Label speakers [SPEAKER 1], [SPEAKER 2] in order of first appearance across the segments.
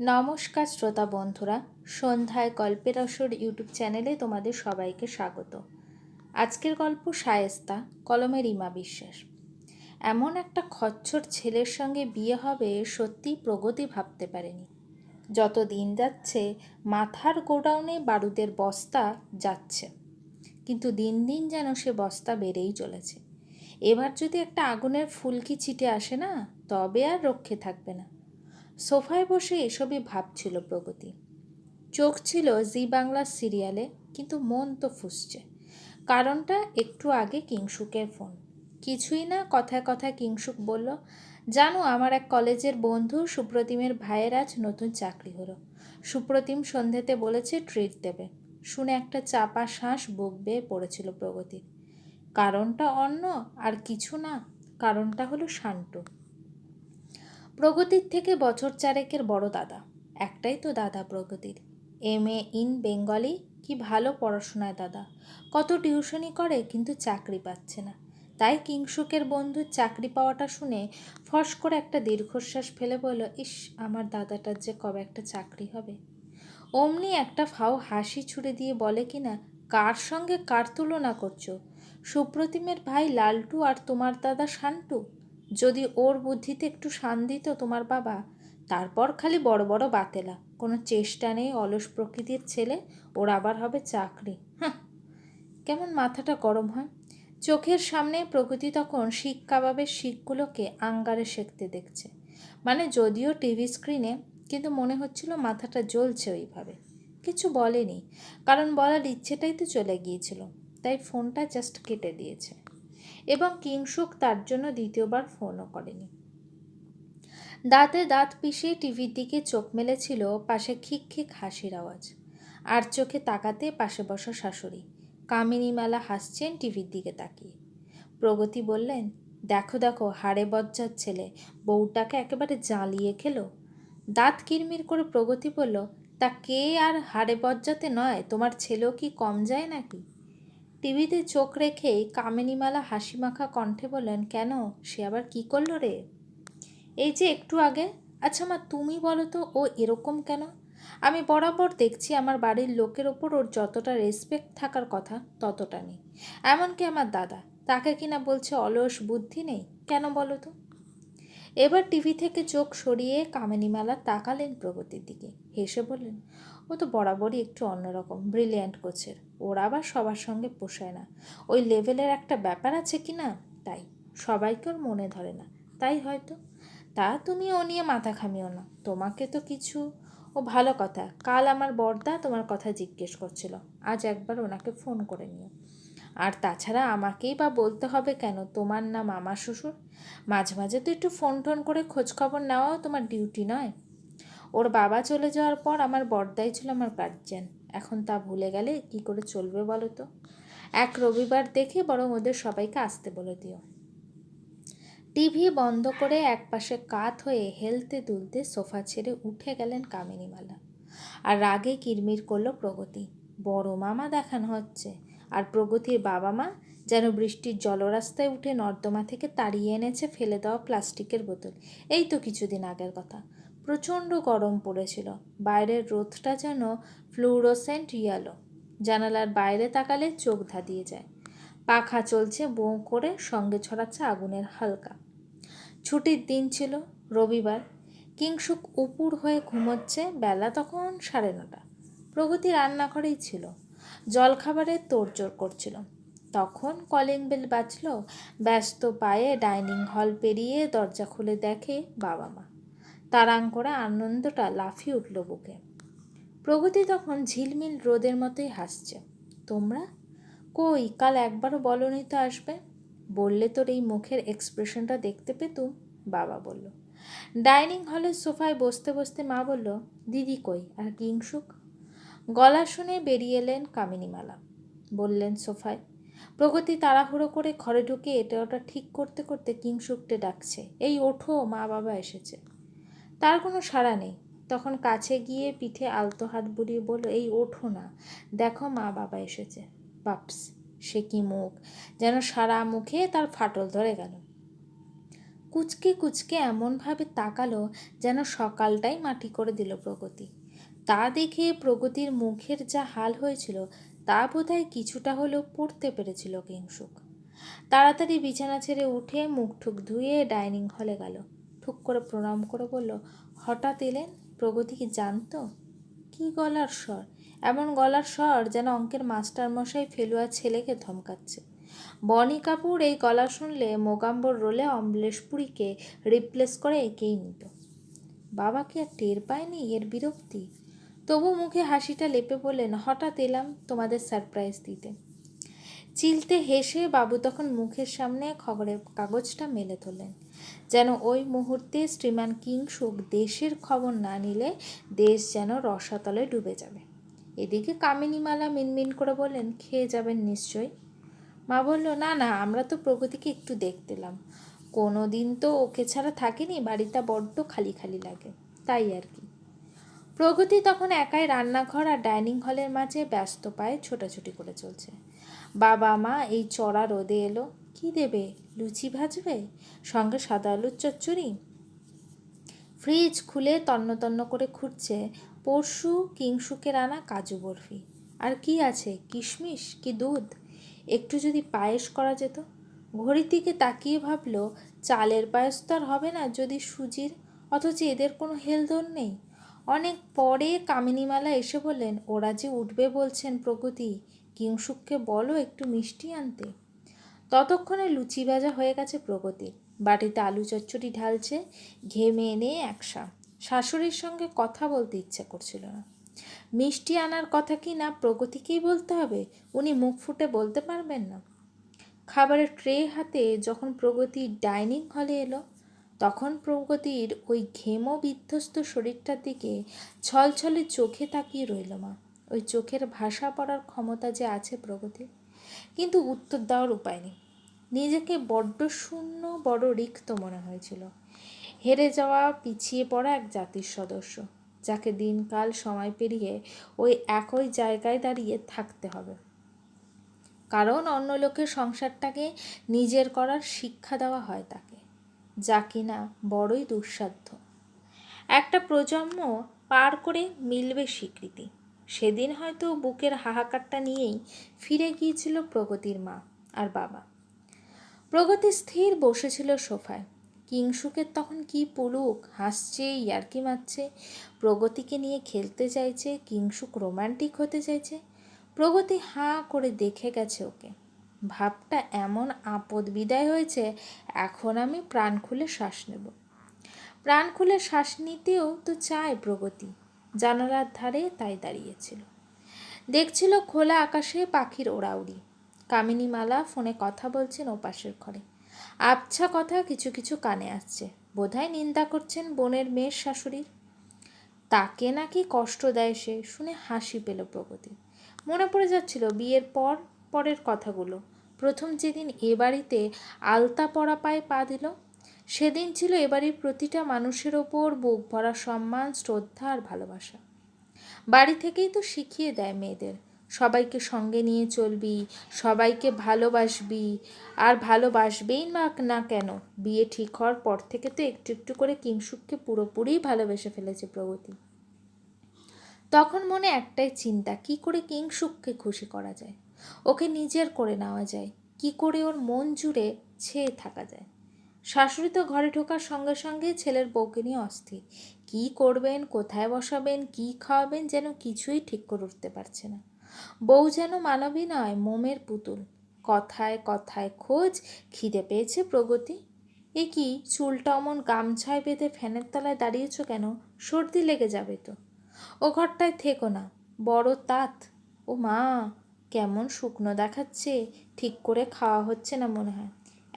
[SPEAKER 1] নমস্কার শ্রোতা বন্ধুরা, সন্ধ্যায় গল্পের আসর ইউটিউব চ্যানেলে তোমাদের সবাইকে স্বাগত। আজকের গল্প শায়েস্তা কলমের ইমা বিশ্বাস। এমন একটা খচ্ছর ছেলের সঙ্গে বিয়ে হবে সত্যিই প্রগতি ভাবতে পারেনি। যত দিন যাচ্ছে, মাথার গোডাউনে বারুদের বস্তা যাচ্ছে। কিন্তু দিন দিন যেন সে বস্তা বেড়েই চলেছে। এবার যদি একটা আগুনের ফুলকি ছিটে আসে না, তবে আর রক্ষে থাকবে না। সোফায় বসে এসবই ভাবছিল প্রগতি। চোখ ছিল জি বাংলার সিরিয়ালে, কিন্তু মন তো ফুসছে। কারণটা একটু আগে কিংসুকের ফোন। কিছুই না কথায় কথায় কিংসুক বলল, জানো, আমার এক কলেজের বন্ধু সুপ্রতিমের ভাইয়ের আজ নতুন চাকরি হলো। সুপ্রতিম সন্ধ্যেতে বলেছে ট্রিট দেবে। শুনে একটা চাপা শ্বাস বুক বেয়ে পড়েছিল প্রগতির। কারণটা অন্য আর কিছু না, কারণটা হলো শান্টু। প্রগতির থেকে বছর চারেকের বড় দাদা। একটাই তো দাদা প্রগতির। এম এ ইন বেঙ্গলি, কি ভালো পড়াশোনায় দাদা। কত টিউশনি করে, কিন্তু চাকরি পাচ্ছে না। তাই কিংসুকের বন্ধুর চাকরি পাওয়াটা শুনে ফস করে একটা দীর্ঘশ্বাস ফেলে বলল, ইস, আমার দাদাটার যে কবে একটা চাকরি হবে? অমনি একটা ফাও হাসি ছুড়ে দিয়ে বলে কি না কার সঙ্গে কার তুলনা করছ? সুপ্রতিমের ভাই লালটু আর তোমার দাদা শান্টু? যদি ওর বুদ্ধিতে একটু শান দিত তোমার বাবা। তারপর খালি বড় বড় বাতেলা। কোনো চেষ্টা নেই অলস প্রকৃতির ছেলে, ওর আবার হবে চাকরি। হ্যাঁ কেমন মাথাটা গরম হয়। চোখের সামনে প্রকৃতি তখন শিক কাবাবের শিকগুলোকে আঙ্গারে সেঁকতে দেখছে। মানে যদিও টিভি স্ক্রিনে, কিন্তু মনে হচ্ছিল মাথাটা জ্বলছে ওইভাবে। কিছু বলেনি, কারণ বলার ইচ্ছেটাই তো চলে গিয়েছিল। তাই ফোনটা জাস্ট কেটে দিয়েছে। এবং কিংসুক তার জন্য দ্বিতীয়বার ফোনও করেনি। দাঁতে দাঁত পিষে টিভির দিকে চোখ মেলেছিল পাশে খিক খিক হাসির আওয়াজ। আর চোখে তাকাতে পাশে বসা শাশুড়ি। কামিনীমালা হাসছেন টিভির দিকে তাকিয়ে। প্রগতি বললেন, দেখো দেখো, হাড়ে বজ্জার ছেলে, বউটাকে একেবারে জ্বালিয়ে খেলো। দাঁত কিরমির করে প্রগতি বলল, তা কে আর হাড়ে বজ্জাতে নয়? তোমার ছেলেও কি কম যায় নাকি? টিভিতে চোখ রেখেই কামিনীমালা হাসি মাখা কণ্ঠে বললেন, কেন? সে আবার কি করল রে? এই যে একটু আগে। আচ্ছা মা, তুমি বলো তো, ও এরকম কেন? আমি বরাবর দেখছি আমার বাড়ির লোকের ওপর ওর যতটা রেসপেক্ট থাকার কথা, ততটা নেই। এমনকি আমার দাদা, তাকে কিনা বলছে অলস বুদ্ধি নেই। কেন বলো তো? এবার টিভি থেকে চোখ সরিয়ে কামিনীমালা তাকালেন প্রগতির দিকে। হেসে বললেন ও তো বরাবরই একটু অন্যরকম ব্রিলিয়ান্ট কোচের। ওর আবার সবার সঙ্গে পোষায় না। ওই লেভেলের একটা ব্যাপার আছে কি না? তাই। সবাইকে ওর মনে ধরে না। তাই হয়তো। তা তুমি ও নিয়ে মাথা খামিও না। তোমাকে তো কিছু ও ভালো কথা। কাল আমার বর্দা তোমার কথা জিজ্ঞেস করছিল। আজ একবার ওনাকে ফোন করে নিও। আর তাছাড়া আমাকেই বা বলতে হবে কেন? তোমার নাম আমার শ্বশুর? মাঝে মাঝে তো একটু ফোন টোন করে খোঁজখবর নেওয়াও তোমার ডিউটি নয়। ওর বাবা চলে যাওয়ার পর আমার বর্দাই ছিল আমার গার্জেন এখন তা ভুলে গেলে কি করে চলবে বলো তো? এক রবিবার দেখে বরং ওদের সবাইকে আসতে বলে দিও। টিভি বন্ধ করে একপাশে কাত হয়ে হেলতে দুলতে সোফা ছেড়ে উঠে গেলেন কামিনীমালা। আর রাগে কিরমির করল প্রগতি। বড় মামা দেখানো হচ্ছে। আর প্রগতির বাবা মা যেন বৃষ্টির জলরাস্তায় উঠে নর্দমা থেকে তাড়িয়ে এনেছে ফেলে দেওয়া প্লাস্টিকের বোতল। এই তো কিছুদিন আগের কথা। প্রচণ্ড গরম পড়েছিল। বাইরের রোদটা যেন ফ্লুরোসেন্ট ইয়ালো জানালার বাইরে তাকালে চোখ ধাঁধিয়ে যায়। পাখা চলছে বো করে সঙ্গে ছড়াচ্ছে আগুনের হালকা। ছুটির দিন ছিল, রবিবার। কিংসুক উপুর হয়ে ঘুমোচ্ছে বেলা তখন সাড়ে নটা। প্রগতি রান্নাঘরেই ছিল। জলখাবারের তোড়জোড় করছিল। তখন কলিং বেল বাজল, ব্যস্ত পায়ে ডাইনিং হল পেরিয়ে দরজা খুলে দেখে বাবা মা। তারাং করে আনন্দটা লাফিয়ে উঠল বুকে। প্রগতি তখন ঝিলমিল রোদের মতোই হাসছে। তোমরা? কই, কাল একবারও বলনি তো আসবে? বললে তোর এই মুখের এক্সপ্রেশনটা দেখতে পেতুম বাবা বলল। ডাইনিং হলের সোফায় বসতে বসতে মা বলল, দিদি কই, আর কিংসুক গলা শুনে বেরিয়ে এলেন কামিনীমালা। বললেন সোফায়, প্রগতি তাড়াহুড়ো করে ঘরে ঢুকে এটা ওটা ঠিক করতে করতে কিংসুকটে ডাকছে। এই ওঠো মা বাবা এসেছে। তার কোনো সাড়া নেই। তখন কাছে গিয়ে পিঠে আলতো হাত বুড়িয়ে বলল, এই ওঠো না। দেখো মা বাবা এসেছে। বাপস, সে কি মুখ? যেন সারা মুখে তার ফাটল ধরে গেল। কুচকে কুচকে এমনভাবে তাকালো যেন সকালটাই মাটি করে দিল প্রগতি। তা দেখে প্রগতির মুখের যা হাল হয়েছিল, তা বোধহয় কিছুটা হলেও পড়তে পেরেছিল কিংসুক তাড়াতাড়ি বিছানা ছেড়ে উঠে মুখ ঠুক ধুয়ে ডাইনিং হলে গেল। ঠুক করে প্রণাম করে বলল, হঠাৎ এলেন? প্রগতি কি জানতো? কি গলার স্বর? এমন গলার স্বর যেন অঙ্কের মাস্টারমশাই ফেলুয়া ছেলেকে ধমকাচ্ছে। বনি কাপুর এই গলা শুনলে মোগাম্বর রোলে অম্বলেশপুরীকে রিপ্লেস করে একেই নিত। বাবা কি আর টের পায়নি এর বিরক্তি? তবু মুখে হাসিটা লেপে বললেন, হঠাৎ এলাম তোমাদের সারপ্রাইজ দিতে। চিলতে হেসে বাবু তখন মুখের সামনে খবরের কাগজটা মেলে তোলেন। যেন ওই মুহূর্তে শ্রীমান কিংসুক দেশের খবর না নিলে দেশ যেন রসাতলে ডুবে যাবে। এদিকে কামিনীমালা মিনমিন করে বললেন, খেয়ে যাবেন নিশ্চয়ই? মা বলল, না না, আমরা তো প্রগতিকে একটু দেখতেলাম কোনো দিন তো ওকে ছাড়া থাকেনি, বাড়িটা বড্ড খালি খালি লাগে, তাই আর কি। প্রগতি তখন একাই রান্নাঘর আর ডাইনিং হলের মাঝে ব্যস্ত পায়ে ছোটাছুটি করে চলছে। বাবা, মা এই চড়া রোদে এলো। কি দেবে? লুচি ভাজবে? সঙ্গে সাদা আলুর চচ্চড়ি? ফ্রিজ খুলে তন্ন তন্ন করে খুঁড়ছে পরশু কিংসুকের আনা কাজু বরফি। আর কি আছে? কিশমিশ? কি দুধ? একটু যদি পায়েস করা যেত। ঘড়ির দিকে তাকিয়ে ভাবলো, চালের পায়েস তো আর হবে না যদি সুজির, অথচ এদের কোনো হেলদোল নেই। অনেক পরে কামিনীমালা এসে বললেন, ওরা যে উঠবে বলছেন প্রগতি কিংসুককে বলো একটু মিষ্টি আনতে। ততক্ষণে লুচি ভাজা হয়ে গেছে প্রগতি। বাটিতে আলু চচ্চড়ি ঢালছে, ঘেমে এনে একসা। শাশুড়ির সঙ্গে কথা বলতে ইচ্ছে করছিল না। মিষ্টি আনার কথা কি না প্রগতিকেই বলতে হবে? উনি মুখ ফুটে বলতে পারবেন না। খাবারের ট্রে হাতে যখন প্রগতি ডাইনিং হলে এলো, তখন প্রগতির ওই ঘেমো বিধ্বস্ত শরীরটার দিকে ছলছলে চোখে তাকিয়ে রইল মা। ওই চোখের ভাষা পড়ার ক্ষমতা যে আছে প্রগতি কিন্তু উত্তর দেওয়ার উপায় নেই। নিজেকে বড্ড শূন্য, বড় রিক্ত মনে হয়েছিল। হেরে যাওয়া পিছিয়ে পড়া এক জাতির সদস্য, যাকে দিনকাল সময় পেরিয়ে ওই একই জায়গায় দাঁড়িয়ে থাকতে হবে। কারণ অন্য লোকের সংসারটাকে নিজের করার শিক্ষা দেওয়া হয় তাকে, যা কিনা বড়ই দুঃসাধ্য। একটা প্রজন্ম পার করে মিলবে স্বীকৃতি। সেদিন হয়তো বুকের হাহাকারটা নিয়েই ফিরে গিয়েছিল প্রগতির মা আর বাবা। প্রগতি স্থির বসেছিল সোফায়। কিংসুকের তখন কি পুলুক, হাসছে, ইয়ার্কি মারছে, প্রগতিকে নিয়ে খেলতে চাইছে কিংসুক রোমান্টিক হতে চাইছে? প্রগতি হাঁ করে দেখে গেছে ওকে। ভাবটা এমন আপদ বিদায় হয়েছে, এখন আমি প্রাণ খুলে শ্বাস নেব। প্রাণ খুলে শ্বাস নিতেও তো চায় প্রগতি। জানালার ধারে তাই দাঁড়িয়েছিল। দেখছিল খোলা আকাশে পাখির ওড়াউড়ি। কামিনীমালা ফোনে কথা বলছেন ওপাশের ঘরে। আবছা কথা কিছু কিছু কানে আসছে। বোধহয় নিন্দা করছেন বোনের মেয়ের শাশুড়ির তাকে নাকি কষ্ট দেয় সে, শুনে হাসি পেল প্রগতি। মনে পড়ে যাচ্ছিল বিয়ের পর পরের কথাগুলো। প্রথম যেদিন এ বাড়িতে আলতা পরা পায়ে পা দিল, সেদিন ছিল এবাড়ির প্রতিটা মানুষের ওপর বুক ভরা সম্মান, শ্রদ্ধা আর ভালোবাসা। বাড়ি থেকেই তো শিখিয়ে দেয় মেয়েদের। সবাইকে সঙ্গে নিয়ে চলবি, সবাইকে ভালোবাসবি। আর ভালোবাসবেই না না কেন? বিয়ে ঠিক হওয়ার পর থেকে তো একটু একটু করে কিংসুককে পুরোপুরি ভালোবেসে ফেলেছে প্রগতি। তখন মনে একটাই চিন্তা, কি করে কিংসুককে খুশি করা যায়? ওকে নিজের করে নেওয়া যায়। কি করে ওর মন জুড়ে ছেয়ে থাকা যায়? শাশুড়ি তো ঘরে ঢোকার সঙ্গে সঙ্গে ছেলের বউকে নিয়ে অস্থির। কী করবেন, কোথায় বসাবেন, কি খাওয়াবেন যেন কিছুই ঠিক করে উঠতে পারছে না। বউ যেন মানবী নয় মোমের পুতুল। কথায় কথায় খোঁজ, খিদে পেয়েছে প্রগতি। এ কি চুলটা অমন গামছায় বেঁধে ফ্যানের তলায় দাঁড়িয়েছ কেন? সর্দি লেগে যাবে তো। ও ঘরটায় থেকো না, বড় তাঁত। ও মা, কেমন শুকনো দেখাচ্ছে, ঠিক করে খাওয়া হচ্ছে না মনে হয়।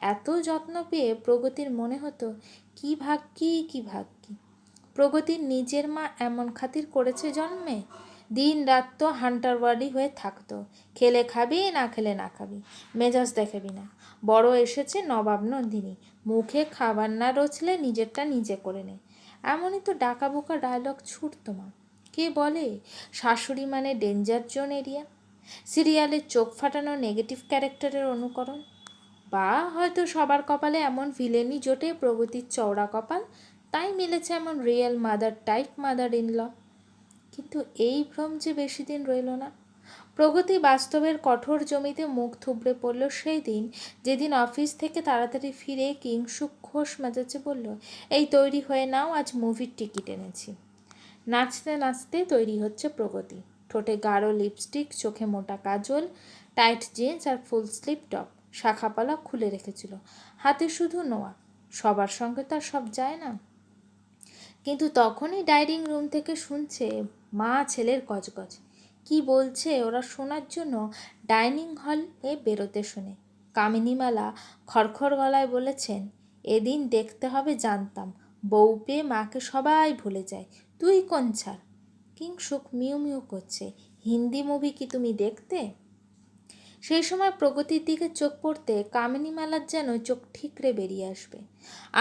[SPEAKER 1] এত যত্ন পেয়ে প্রগতির মনে হতো, কি ভাগ্যি কি ভাগ্যি। প্রগতির নিজের মা এমন খাতির করেছে জন্মে? দিন রাত তো হান্টারওয়ার্ডি হয়ে থাকতো। খেলে খাবি, না খেলে না খাবি। মেজাজ দেখাবি না। বড় এসেছে নবাব নন্দিনী। মুখে খাবার না রচলে নিজেরটা নিজে করে নে। এমনই তো ডাকা বোকা ডায়লগ ছুটতো মা। কে বলে? শাশুড়ি মানে ডেঞ্জার জোন এরিয়া সিরিয়ালের চোখ ফাটানো নেগেটিভ ক্যারেক্টারের অনুকরণ। বা হয়তো সবার কপালে এমন ভিলেনি জোটে প্রগতির চওড়া কপাল। তাই মিলেছে এমন real mother type mother in law কিন্তু এই ভ্রম যে বেশি দিন রইল না। প্রগতি বাস্তবের কঠোর জমিতে মুখ থুবড়ে পড়ল সেই দিন, যেদিন অফিস থেকে তাড়াতাড়ি ফিরে কিংসুক ঘোষ মেজাজে বলল, এই তৈরি হয়ে নাও, আজ মুভির টিকিট এনেছি। নাচতে নাচতে তৈরি হচ্ছে প্রগতি। ঠোঁটে গাঢ় লিপস্টিক, চোখে মোটা কাজল, টাইট জিন্স আর ফুল স্লিপ টপ। শাখাপালা খুলে রেখেছিল। হাতে শুধু নোয়া। সবার সঙ্গে তার সব যায় না। কিন্তু তখনই ডাইনিং রুম থেকে শুনছে মা ছেলের গজগজ। কি বলছে ওরা শোনার জন্য ডাইনিং হলে বেরোতে শুনে। কামিনীমালা খড়খড় গলায় বলেছেন, এদিন দেখতে হবে জানতাম, বউ পেয়ে মাকে সবাই ভুলে যায়। তুই কোন ছাড় কিংসুক মিউ মিউ করছে, হিন্দি মুভি কি তুমি দেখতে? সেই সময় প্রগতির দিকে চোখ পড়তে কামিনীমালার যেন চোখ ঠিকরে বেরিয়ে আসবে।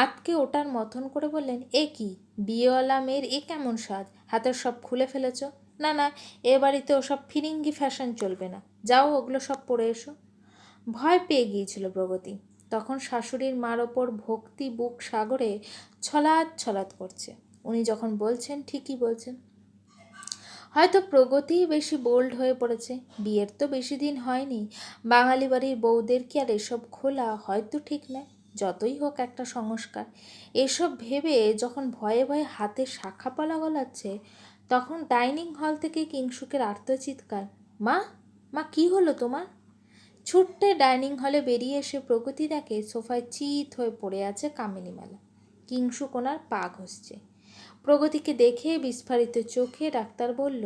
[SPEAKER 1] আতকে ওটার মথন করে বললেন, এ কি? বিয়েওয়ালা মেয়ের এ কেমন সাজ হাতের সব খুলে ফেলেছ? না না, এ বাড়িতে ওসব ফিরিঙ্গি ফ্যাশন চলবে না। যাও, ওগুলো সব পরে এসো। ভয় পেয়ে গিয়েছিল প্রগতি। তখন শাশুড়ির মার ওপর ভক্তি বুক সাগরে ছলাৎ ছলাৎ করছে। উনি যখন বলছেন, ঠিকই বলছেন। হয়তো প্রগতিই বেশি বোল্ড হয়ে পড়েছে। বিয়ের তো বেশি দিন হয়নি। বাঙালি বাড়ির বউদের কি আর এসব খোলা হয়তো ঠিক নয়? যতই হোক একটা সংস্কার। এসব ভেবে যখন ভয়ে ভয়ে হাতে শাখা পালা গলাচ্ছে, তখন ডাইনিং হল থেকে কিংসুকের আর্তচিৎকার, মা মা, কি হলো তোমার? ছুট্টে ডাইনিং হলে বেরিয়ে এসে প্রগতি দেখে সোফায় চিত হয়ে পড়ে আছে কামিনীমালা। কিংসুক ওনার পা ঘষছে। প্রগতিকে দেখে বিস্ফারিত চোখে ডাক্তার বলল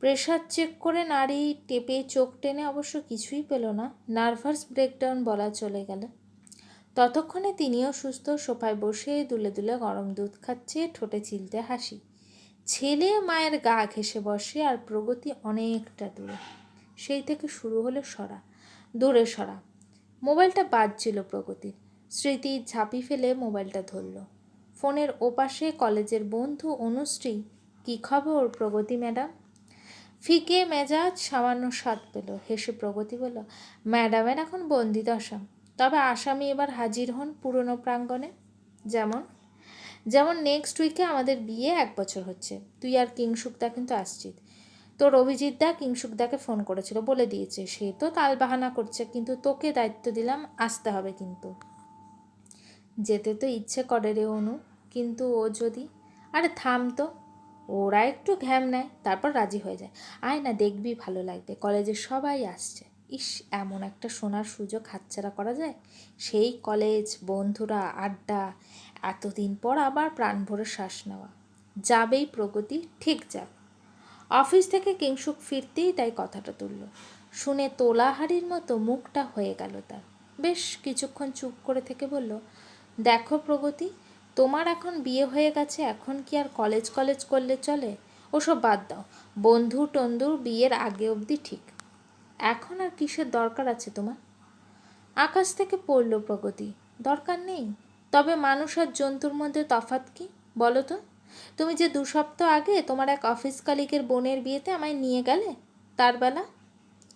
[SPEAKER 1] প্রেশার চেক করে নারী টেপে চোখ টেনে অবশ্য কিছুই পেল না। নার্ভাস ব্রেকডাউন বলা চলে গেল। ততক্ষণে তিনিও সুস্থ, সোফায় বসে দুলে দুলে গরম দুধ খাচ্ছে, ঠোঁটে চিলতে হাসি। ছেলে মায়ের গা ঘেসে বসে আর প্রগতি অনেকটা দূরে। সেই থেকে শুরু হলো সরা, দূরে সরা। মোবাইলটা বাজছিল প্রগতির। স্মৃতি ঝাঁপি ফেলে মোবাইলটা ধরল। ফোনের ওপাশে কলেজের বন্ধু অনুশ্রী, কী খবর প্রগতি ম্যাডাম? ফিকে মেজাজ সামান্য স্বাদ পেল, হেসে প্রগতি বলল, ম্যাডামের এখন বন্দি দশা। তবে আসামি এবার হাজির হন পুরনো প্রাঙ্গণে। যেমন যেমন নেক্সট উইকে আমাদের বিয়ে এক বছর হচ্ছে। তুই আর কিংসুকদা কিন্তু আসছিস। তোর অভিজিৎ দা কিংসুকদাকে ফোন করেছিল, বলে দিয়েছে, সে তো তাল বাহানা করছে, কিন্তু তোকে দায়িত্ব দিলাম, আসতে হবে কিন্তু। যেতে তো ইচ্ছে করে রে অনু, কিন্তু ও যদি, আরে থাম তো। ওরা একটু ঘ্যাম নেয়, তারপর রাজি হয়ে যায়। আয় না, দেখবি ভালো লাগবে কলেজে সবাই আসছে। ইস, এমন একটা শোনার সুযোগ হাতছাড়া করা যায়? সেই কলেজ, বন্ধুরা, আড্ডা, এতদিন পর আবার প্রাণ ভরে শ্বাস নেওয়া। যাবেই প্রগতি, ঠিক যাক। অফিস থেকে কিংসুক ফিরতেই তাই কথাটা তুলল। শুনে তোলাহারির মতো মুখটা হয়ে গেল তার। বেশ কিছুক্ষণ চুপ করে থেকে বলল, দেখো প্রগতি, তোমার এখন বিয়ে হয়ে গেছে, এখন কি আর কলেজ কলেজ করলে চলে? ওসব বাদ দাও। বন্ধু টন্ধুর বিয়ের আগে অবধি ঠিক। এখন আর কিসের দরকার আছে তোমার? আকাশ থেকে পড়ল প্রগতি। দরকার নেই। তবে মানুষ আর জন্তুর মধ্যে তফাৎ কি? বলো তো। তুমি যে দু সপ্তাহ আগে তোমার এক অফিস কালিকের বোনের বিয়েতে আমায় নিয়ে গেলে, তার বেলা?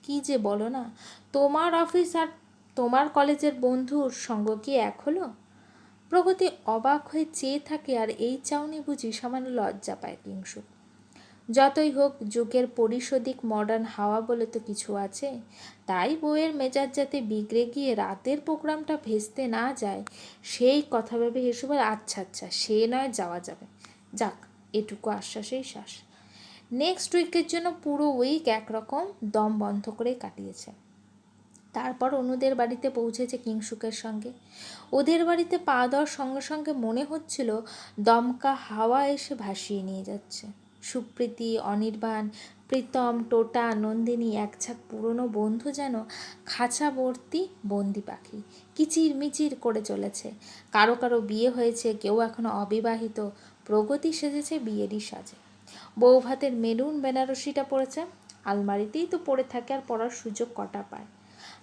[SPEAKER 1] কি যে বলো না। তোমার অফিস আর তোমার কলেজের বন্ধুর সঙ্গ কি এক হলো? প্রগতি অবাক হয়ে চেয়ে থাকে আর এই চাউনি বুঝি সামান্য লজ্জা পায় কিংসু যতই হোক, যুগের পরিশোধিক মডার্ন হাওয়া বলে তো কিছু আছে। তাই বইয়ের মেজাজ যাতে বিগড়ে গিয়ে রাতের প্রোগ্রামটা ভেস্তে না যায়, সেই কথা ভেবে হেসে বলে আচ্ছা আচ্ছা সে নয় যাওয়া যাবে। যাক, এটুকু আশ্বাসেই শ্বাস নেক্সট উইকের জন্য পুরো উইক একরকম দম বন্ধ করে কাটিয়েছে। তারপর অনুদের বাড়িতে পৌঁছেছে কিংসুকের সঙ্গে। ওদের বাড়িতে পা দেওয়ার সঙ্গে সঙ্গে মনে হচ্ছিল দমকা হাওয়া এসে ভাসিয়ে নিয়ে যাচ্ছে। সুপ্রীতি, অনির্বাণ, প্রীতম, টোটা, নন্দিনী একছাক পুরনো বন্ধু যেন খাঁচাবর্তী বন্দি পাখি। কিচির মিচির করে চলেছে। কারও কারও বিয়ে হয়েছে, কেউ এখনও অবিবাহিত। প্রগতি সেজেছে বিয়েরই সাজে। বউ ভাতের মেরুন বেনারসিটা পড়েছে। আলমারিতেই তো পড়ে থাকে আর পড়ার সুযোগ কটা পায়।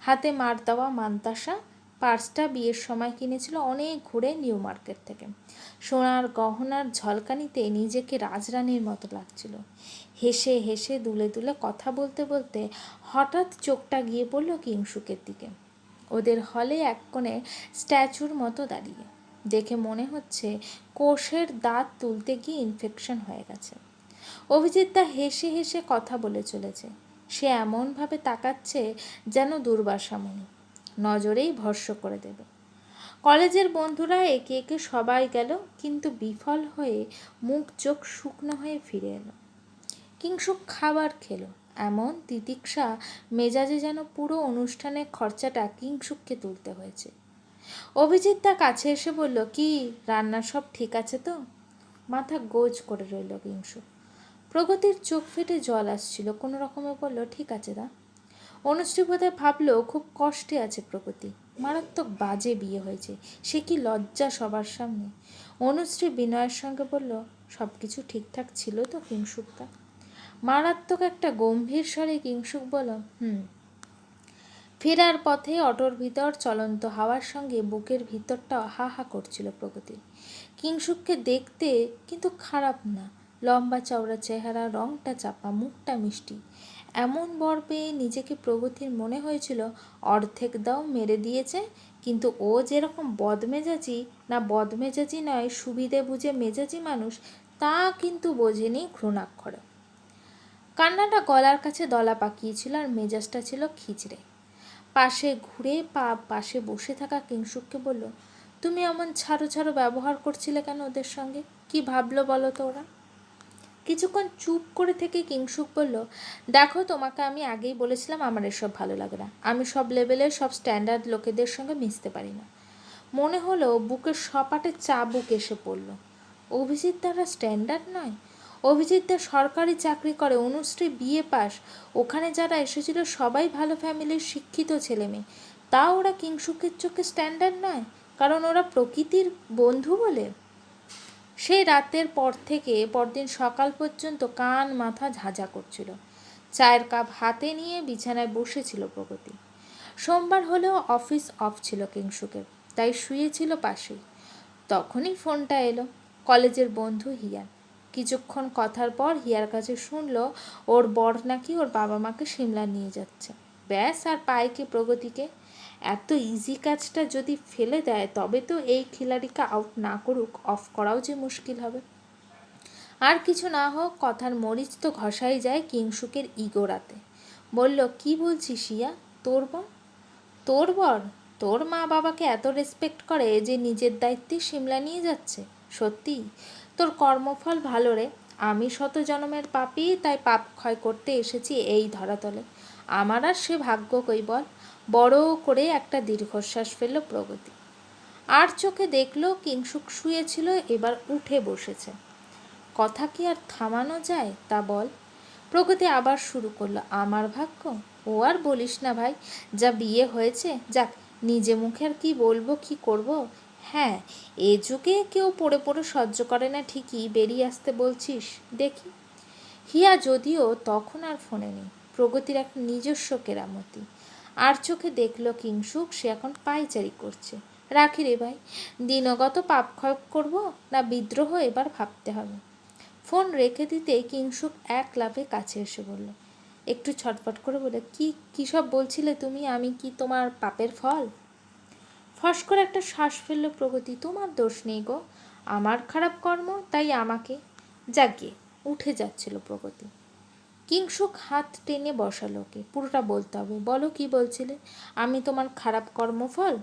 [SPEAKER 1] হাতে মার দেওয়া মান্তাসা পার্সটা বিয়ের সময় কিনেছিল অনেক ঘুরে নিউ মার্কেট থেকে। সোনার গহনার ঝলকানিতে নিজেকে রাজরানীর মতো লাগছিল। হেসে হেসে দুলে দুলে কথা বলতে বলতে হঠাৎ চোখটা গিয়ে পড়ল কিংসুকের দিকে। ওদের হলে এক কোণে স্ট্যাচুর মতো দাঁড়িয়ে। দেখে মনে হচ্ছে কোষের দাঁত তুলতে গিয়ে ইনফেকশন হয়ে গেছে। অভিজিৎ দা হেসে হেসে কথা বলে চলেছে। সে এমনভাবে তাকাচ্ছে যেন দুর্বাসামণি নজরেই ভস্য করে দেবে। কলেজের বন্ধুরা একে একে সবাই গেল, কিন্তু বিফল হয়ে মুখ চোখ শুকনো হয়ে ফিরে এলো। কিংসুক খাবার খেলো। এমন তিতিক্ষা মেজাজে যেন পুরো অনুষ্ঠানের খরচাটা কিংসুককে তুলতে হয়েছে। অভিজিৎ তার কাছে এসে বলল, কি, রান্না সব ঠিক আছে তো? মাথা গোজ করে রইল কিংসু। প্রগতির চোখ ফেটে জল আসছিল। কোনো রকমে বলল, ঠিক আছে দা। অনুশ্রী বোধহয় ভাবলো খুব কষ্টে আছে প্রকৃতি মারাত্মক বাজে বিয়ে হয়েছে। সে কি লজ্জা সবার সামনে? অনুশ্রী বিনয়ের সঙ্গে বলল সব কিছু ঠিকঠাক ছিল তো কিংসুকটা মারাত্মক একটা গম্ভীর স্বরে কিংসুক বলল, হুম। ফেরার পথে অটোর ভিতর চলন্ত হাওয়ার সঙ্গে বুকের ভিতরটা হা হা করছিল প্রগতির কিংসুককে দেখতে কিন্তু খারাপ না। লম্বা চওড়া চেহারা, রংটা চাপা, মুখটা মিষ্টি। এমন বর পেয়ে নিজেকে প্রগতির মনে হয়েছিল, অর্ধেক দাও মেরে দিয়েছে, কিন্তু ও যেরকম বদমেজাজি, না বদমেজাজি নয়, সুবিধে বুঝে মেজাজি মানুষ, তা কিন্তু বোঝেনি ঘৃণাক্ষরে। কান্নাটা গলার কাছে দলা পাকিয়েছিল আর মেজাজটা ছিল খিচড়ে। পাশে ঘুরে পা পাশে বসে থাকা কিংসুককে বলল, তুমি এমন ছাড়ো ছাড়ো ব্যবহার করছিলে কেন ওদের সঙ্গে? কি ভাবলো বলো তো ওরা? কিছুক্ষণ চুপ করে থেকে কিংসুক বলল, দেখো, তোমাকে আমি আগেই বলেছিলাম আমার এসব ভালো লাগে না। আমি সব লেভেলের, সব স্ট্যান্ডার্ড লোকেদের সঙ্গে মিশতে পারি না। মনে হলো বুকের সপাটে চা বুক এসে পড়ল। অভিজিৎ তারা স্ট্যান্ডার্ড নয়। অভিজিৎদা সরকারি চাকরি করে, অনুশ্রী বিয়ে পাস। ওখানে যারা এসেছিল সবাই ভালো ফ্যামিলির শিক্ষিত ছেলে মেয়ে। তা ওরা কিংসুকের চোখে স্ট্যান্ডার্ড নয়। কারণ ওরা প্রকৃতির বন্ধু বলে। সেই রাতের পর থেকে পরদিন সকাল পর্যন্ত কান মাথা ঝাঁঝা করছিল। চায়ের কাপ হাতে নিয়ে বিছানায় বসেছিল প্রগতি। সোমবার হলেও অফিস অফ ছিল কিংসুকের তাই শুয়েছিল পাশেই। তখনই ফোনটা এলো, কলেজের বন্ধু হিয়ার। কিছুক্ষণ কথার পর হিয়ার কাছে শুনলো, ওর বর নাকি ওর বাবা মাকে সিমলা নিয়ে যাচ্ছে। ব্যাস, আর পায় কি প্রগতিকে। এত ইজি কাজটা যদি ফেলে দেয়, তবে তো এই খিলাড়িকে আউট না করুক অফ করাও যে মুশকিল হবে। আর কিছু না হোক, কথার মরিচ তো ঘষাই যায় কিংসুকের ইগোরাতে বলল, কি বলছিস ইয়া তোর বর তোর বর তোর মা বাবাকে এত রেসপেক্ট করে যে নিজের দায়িত্বে সিমলা নিয়ে যাচ্ছে? সত্যি? তোর কর্মফল ভালো রে। আমি শত জনমের পাপি, তাই পাপ ক্ষয় করতে এসেছি এই ধরাতলে। আমার আর সে ভাগ্য কই বল? বড় করে একটা দীর্ঘশ্বাস ফেলল প্রগতি। আর চোখে দেখল কিংসুক শুয়েছিল, এবার উঠে বসেছে। কথা কি আর থামানো যায় তা বল। প্রগতি আবার শুরু করল, আমার ভাগ্য? ও আর বলিস না ভাই, যা বিয়ে হয়েছে, যাক, নিজে মুখে আর কি বলব, কি করব? হ্যাঁ এ যুগে কেউ পড়ে পড়ে সহ্য করে না, ঠিকই, বেরিয়ে আসতে বলছিস, দেখি। হিয়া যদিও তখন আর ফোনে নেই, প্রগতির এক নিজস্ব কেরামতি। আর চোখে দেখল কিংসুক সে এখন পাইচারি করছে। রাখি রে ভাই, দিনগত পাপ ক্ষয় করব না বিদ্রোহ এবার ভাবতে হবে। ফোন রেখে দিতে কিংসুক এক লাভে কাছে এসে বলল, একটু ছটফট করে বলে, কি, কী সব বলছিলে তুমি? আমি কি তোমার পাপের ফল? ফস করে একটা শ্বাস ফেলল প্রগতি, তোমার দোষ নেই গো। আমার খারাপ কর্ম, তাই আমাকে জাগিয়ে উঠে যাচ্ছিল প্রগতি। কিংসুক হাত টেনে বসালো ওকে পুরোটা বলতে হবে। বলো কি বলছিলে? আমি তোমার খারাপ কর্মফল?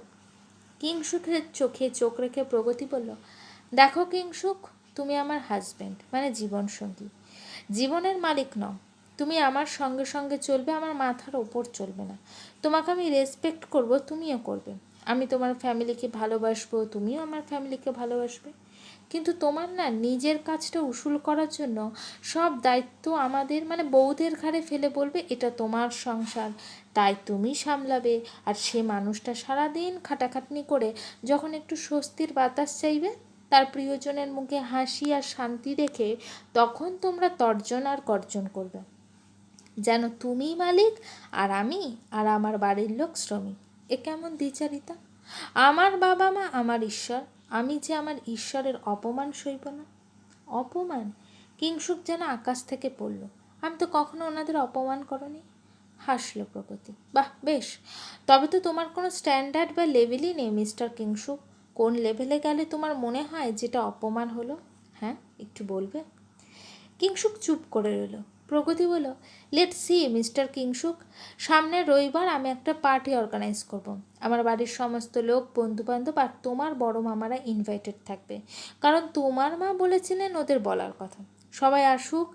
[SPEAKER 1] কিংসুকের চোখে চোখ রেখে প্রগতি বলল, দেখো কিংসুক, তুমি আমার হাজব্যান্ড মানে জীবনসঙ্গী। জীবনের মালিক নও। তুমি আমার সঙ্গে সঙ্গে চলবে, আমার মাথার ওপর চলবে না। তোমাকে আমি রেসপেক্ট করব, তুমিও করবে। আমি তোমার ফ্যামিলিকে ভালোবাসবো, তুমিও আমার ফ্যামিলিকে ভালোবাসবে। কিন্তু তোমার না নিজের কাজটা উসুল করার জন্য সব দায়িত্ব আমাদের মানে বৌদের ঘাড়ে ফেলে বলবে, এটা তোমার সংসার। তাই তুমি সামলাবে। আর সে মানুষটা সারাদিন খাটাখাটনি করে যখন একটু স্বস্তির বাতাস চাইবে, তার প্রিয়জনের মুখে হাসি আর শান্তি দেখে তখন তোমরা তর্জন আর গর্জন করবে। যেন তুমি মালিক আর আমি আর আমার বাড়ির লোক শ্রমিক। এ কেমন দ্বিচারিতা? আমার বাবা মা আমার ঈশ্বর। আমি যে আমার ঈশ্বরের অপমান সইব না? অপমান? কিংসুক যেন আকাশ থেকে পড়ল। আমি তো কখনো ওনাদের অপমান করনি। হাসলো প্রগতি। বাহ, বেশ। তবে তো তোমার কোনো স্ট্যান্ডার্ড বা লেভেলই নেই, মিস্টার কিংসু কোন লেভেলে গেলে তোমার মনে হয় যেটা অপমান হলো? হ্যাঁ একটু বলবে? কিংসুক চুপ করে রইল। প্রগতি বলল লেট সি মিস্টার কিংসুক সামনের রবিবার আমি একটা পার্টি অর্গানাইজ করব। আমার বাড়ির সমস্ত লোক, বন্ধুবান্ধব আর তোমার বড় মামারা ইনভাইটেড থাকবে। কারণ তোমার মা বলেছিলেন ওদের বলার কথা। সবাই আসুক,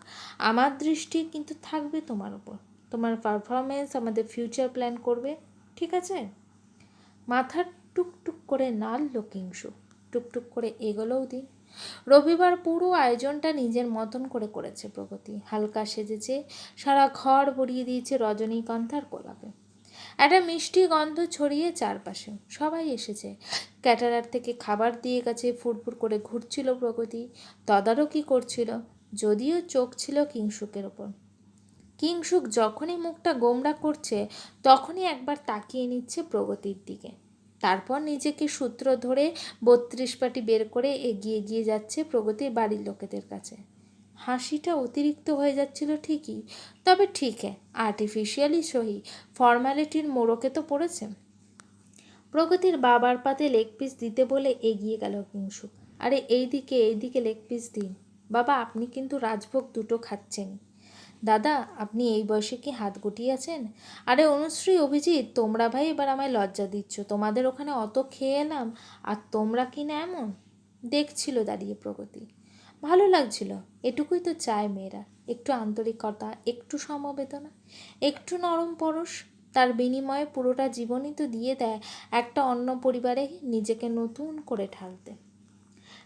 [SPEAKER 1] আমার দৃষ্টি কিন্তু থাকবে তোমার উপর। তোমার পারফরমেন্স আমাদের ফিউচার প্ল্যান করবে, ঠিক আছে? মাথার টুকটুক করে নাড়ল কিংসু টুকটুক করে এগোলেও দিন রবিবার পুরো আয়োজনটা নিজের মতন করে করেছে প্রগতি। হালকা সেজেছে, সারা ঘর ভরিয়ে দিয়েছে রজনীগন্ধার গোলাপে। একটা মিষ্টি গন্ধ ছড়িয়ে চারপাশে সবাই এসেছে। ক্যাটারার থেকে খাবার দিয়ে গেছে ফুটফুট করে ঘুরছিল প্রগতি। তদারকি করছিল, যদিও চোখ ছিল কিংসুকের ওপর। কিংসুক যখনই মুখটা গোমড়া করছে, তখনই একবার তাকিয়ে নিচ্ছে প্রগতির দিকে। তারপর নিজেকে সূত্র ধরে বত্রিশ পাটি বের করে এগিয়ে গিয়ে যাচ্ছে প্রগতির বাড়ির লোকেদের কাছে। হাসিটা অতিরিক্ত হয়ে যাচ্ছিল ঠিকই, তবে ঠিক আর্টিফিশিয়ালি সহি। ফর্ম্যালিটির মোড়কে তো পড়েছে। প্রগতির বাবার পাতে লেগ পিস দিতে বলে এগিয়ে গেল কিংসু। আরে এইদিকে এইদিকে লেগ পিস দিন। বাবা, আপনি কিন্তু রাজভোগ দুটো খাচ্ছেন। দাদা, আপনি এই বয়সে কি হাত গুটিয়েছেন? আরে অনুশ্রী, অভিজিৎ, তোমরা ভাই এবার আমায় লজ্জা দিচ্ছ। তোমাদের ওখানে অত খেয়ে এলাম, আর তোমরা কি না এমন? দেখছিল দাঁড়িয়ে প্রগতি। ভালো লাগছিল, এটুকুই তো চায় মেয়েরা। একটু আন্তরিকতা, একটু সমবেদনা, একটু নরম পরশ, তার বিনিময়ে পুরোটা জীবনই তো দিয়ে দেয় একটা অন্য পরিবারে নিজেকে নতুন করে ঢালতে।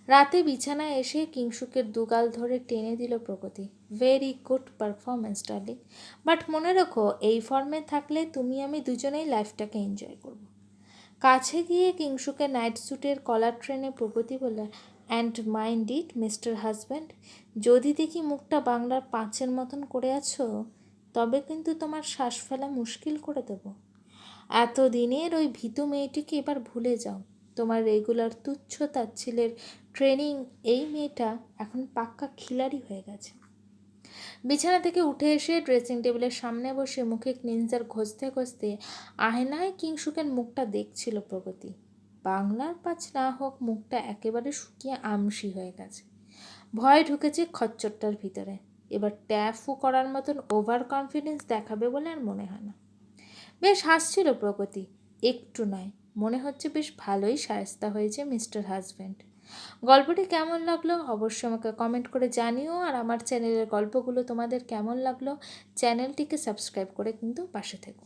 [SPEAKER 1] রাতে বিছানায় এসে কিংসুকের দুগাল ধরে টেনে দিল Pragati. Very good performance darling but মনে রেখো, এই ফর্মে থাকলে তুমি আমি দুজনেই লাইফটাকে এনজয় করব। কাছে গিয়ে কিংসুকের নাইট স্যুটের কলার ট্রেনে প্রগতি বলে and mind it mister husband যদি দেখি মুখটা বাংলার পাঁচের মতন করে আছো, তবে কিন্তু তোমার শ্বাস ফেলা মুশকিল করে দেব। এতদিনের ওই ভীতু মেয়েটিকে এবার ভুলে যাও। তোমার রেগুলার তুচ্ছ তাচ্ছিলের ট্রেনিং এই মেয়েটা এখন পাক্কা খিলাড়ি হয়ে গেছে। বিছানা থেকে উঠে এসে ড্রেসিং টেবিলের সামনে বসে মুখে ক্লিনজার ঘষতে ঘষতে আয়নায় কিংসুকের মুখটা দেখছিল প্রগতি। বাংলার পাঁচ না হোক মুখটা একেবারে শুকিয়ে আমসি হয়ে গেছে। ভয় ঢুকেছে খচ্চরটার ভিতরে। এবার ট্যাফু করার মতন ওভার কনফিডেন্স দেখাবে বলে আর মনে হয় না। বেশ হাসছিল প্রগতি। একটু নয়, মনে হচ্ছে বেশ ভালোই সায়স্তা হয়েছে মিস্টার হাজব্যান্ড গল্পটি কেমন লাগল অবশ্যই আমাকে কমেন্ট করে জানিও আর আমার চ্যানেলের গল্পগুলো তোমাদের কেমন লাগল চ্যানেলটিকে সাবস্ক্রাইব করে কিন্তু পাশে থেকো।